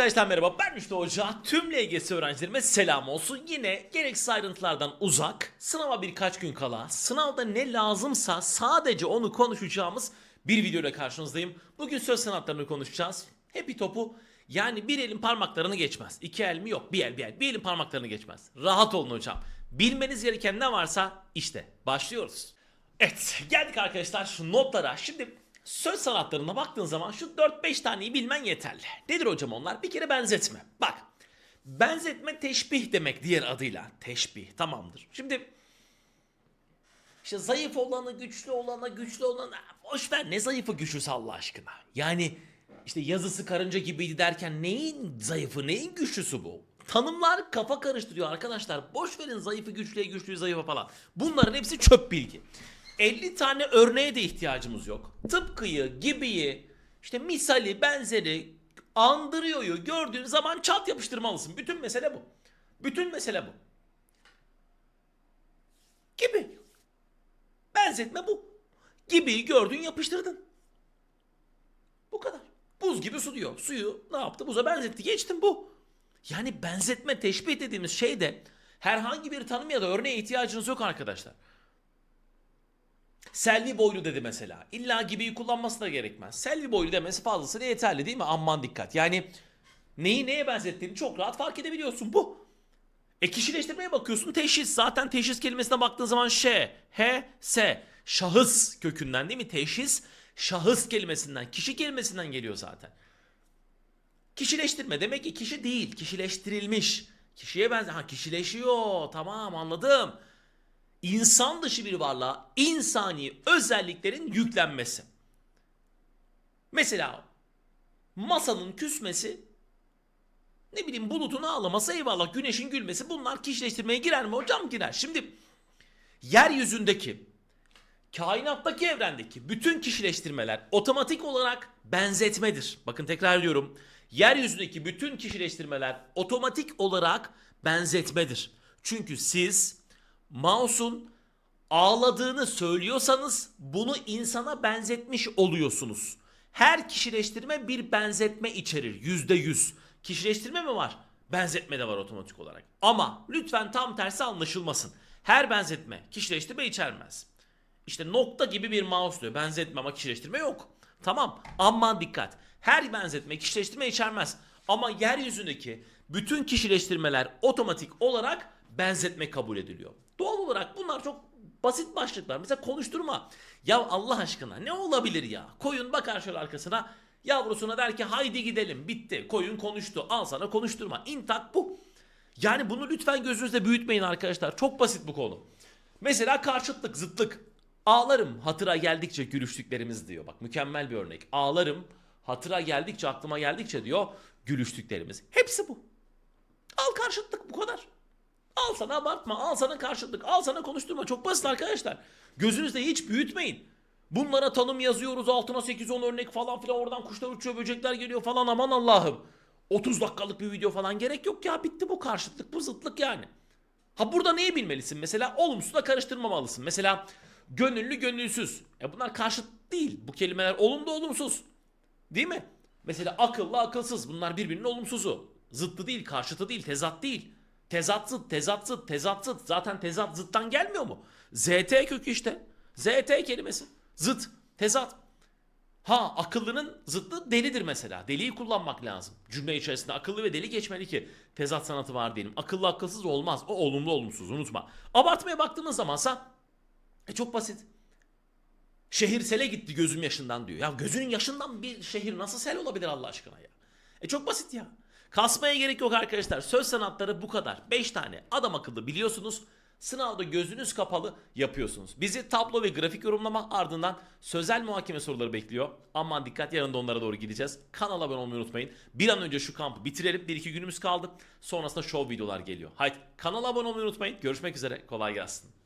Arkadaşlar merhaba ben Rüştü Hoca. Tüm LGS öğrencilerime selam olsun. Yine gereksiz ayrıntılardan uzak, sınava birkaç gün kala, sınavda ne lazımsa sadece onu konuşacağımız bir videoyla karşınızdayım. Bugün söz sanatlarını konuşacağız. Happy topu yani bir elin parmaklarını geçmez. İki el mi yok bir el bir el. Bir elin parmaklarını geçmez. Rahat olun hocam. Bilmeniz gereken ne varsa işte başlıyoruz. Evet geldik arkadaşlar şu notlara. Şimdi söz sanatlarına baktığın zaman şu 4-5 taneyi bilmen yeterli. Nedir hocam onlar? Bir kere benzetme. Bak benzetme teşbih demek diğer adıyla. Teşbih tamamdır. Şimdi işte zayıf olanı, güçlü olana, güçlü olana boş ver ne zayıfı güçlüsü Allah aşkına. Yani işte yazısı karınca gibiydi derken neyin zayıfı, neyin güçlüsü bu? Tanımlar kafa karıştırıyor arkadaşlar. Boş verin zayıfı, güçlüye, güçlüyü, zayıfa falan. Bunların hepsi çöp bilgi. 50 tane örneğe de ihtiyacımız yok. Tıpkıyı, gibiyi, işte misali, benzeri, andırıyoryu gördüğün zaman çat yapıştırmalısın. Bütün mesele bu. Bütün mesele bu. Gibi. Benzetme bu. Gibiyi gördün yapıştırdın. Bu kadar. Buz gibi su diyor. Suyu ne yaptı? Buza benzetti. Geçtim bu. Yani benzetme, teşbih dediğimiz şey de herhangi bir tanım ya da örneğe ihtiyacınız yok arkadaşlar. Selvi boylu dedi mesela. İlla gibiyi kullanması da gerekmez. Selvi boylu demesi fazlasıyla yeterli değil mi? Aman dikkat. Yani neyi neye benzettiğini çok rahat fark edebiliyorsun. Bu. E kişileştirmeye bakıyorsun teşhis. Zaten teşhis kelimesine baktığın zaman ş, h, s. Şahıs kökünden değil mi? Teşhis şahıs kelimesinden, kişi kelimesinden geliyor zaten. Kişileştirme demek ki kişi değil, kişileştirilmiş. Kişiye benzer. Ha kişileşiyor. Tamam anladım. İnsan dışı bir varlığa insani özelliklerin yüklenmesi. Mesela masanın küsmesi ne bileyim bulutun ağlaması eyvallah güneşin gülmesi bunlar kişileştirmeye girer mi hocam girer. Şimdi yeryüzündeki kainattaki evrendeki bütün kişileştirmeler otomatik olarak benzetmedir. Bakın tekrar ediyorum. Yeryüzündeki bütün kişileştirmeler otomatik olarak benzetmedir. Çünkü siz mouse'un ağladığını söylüyorsanız bunu insana benzetmiş oluyorsunuz. Her kişileştirme bir benzetme içerir. Yüzde yüz. Kişileştirme mi var? Benzetme de var otomatik olarak. Ama lütfen tam tersi anlaşılmasın. Her benzetme kişileştirme içermez. İşte nokta gibi bir mouse diyor. Benzetme ama kişileştirme yok. Tamam. Aman dikkat. Her benzetme kişileştirme içermez. Ama yeryüzündeki bütün kişileştirmeler otomatik olarak benzetme kabul ediliyor. Doğal olarak bunlar çok basit başlıklar. Mesela konuşturma. Ya Allah aşkına ne olabilir ya? Koyun bakar şöyle arkasına. Yavrusuna der ki haydi gidelim. Bitti. Koyun konuştu. Al sana konuşturma. İntak bu. Yani bunu lütfen gözünüzde büyütmeyin arkadaşlar. Çok basit bu konu. Mesela karşıtlık, zıtlık. Ağlarım hatıra geldikçe gülüştüklerimiz diyor. Bak mükemmel bir örnek. Ağlarım hatıra geldikçe aklıma geldikçe diyor gülüştüklerimiz. Hepsi bu. Al karşıtlık bu kadar. Al sana abartma, al sana karşıtlık, al sana konuşturma. Çok basit arkadaşlar. Gözünüzde hiç büyütmeyin. Bunlara tanım yazıyoruz altına 8-10 örnek falan filan oradan kuşlar uçuyor böcekler geliyor falan aman Allah'ım. 30 dakikalık bir video falan gerek yok ya bitti bu karşıtlık bu zıtlık yani. Ha burada neyi bilmelisin? Mesela olumsuzla karıştırmamalısın. Mesela gönüllü gönülsüz. E bunlar karşıt değil. Bu kelimeler olumlu olumsuz. Değil mi? Mesela akıllı akılsız. Bunlar birbirinin olumsuzu. Zıttı değil, karşıtı değil, tezat değil. Tezat zıt, tezat zıt, tezat zıt. Zaten tezat zıttan gelmiyor mu? ZT kökü işte. ZT kelimesi. Zıt, tezat. Ha akıllının zıttı delidir mesela. Deliyi kullanmak lazım. Cümle içerisinde akıllı ve deli geçmeli ki tezat sanatı var diyelim. Akıllı akılsız olmaz. O olumlu olumsuz unutma. Abartmaya baktığımız zamansa e çok basit. Şehir sele gitti gözüm yaşından diyor. Ya gözünün yaşından bir şehir nasıl sel olabilir Allah aşkına ya? E çok basit ya. Kasmaya gerek yok arkadaşlar. Söz sanatları bu kadar. 5 tane adam akıllı biliyorsunuz. Sınavda gözünüz kapalı yapıyorsunuz. Bizi tablo ve grafik yorumlama ardından sözel muhakeme soruları bekliyor. Aman dikkat yarın da onlara doğru gideceğiz. Kanala abone olmayı unutmayın. Bir an önce şu kampı bitirelim. 1-2 günümüz kaldı. Sonrasında show videolar geliyor. Haydi kanala abone olmayı unutmayın. Görüşmek üzere. Kolay gelsin.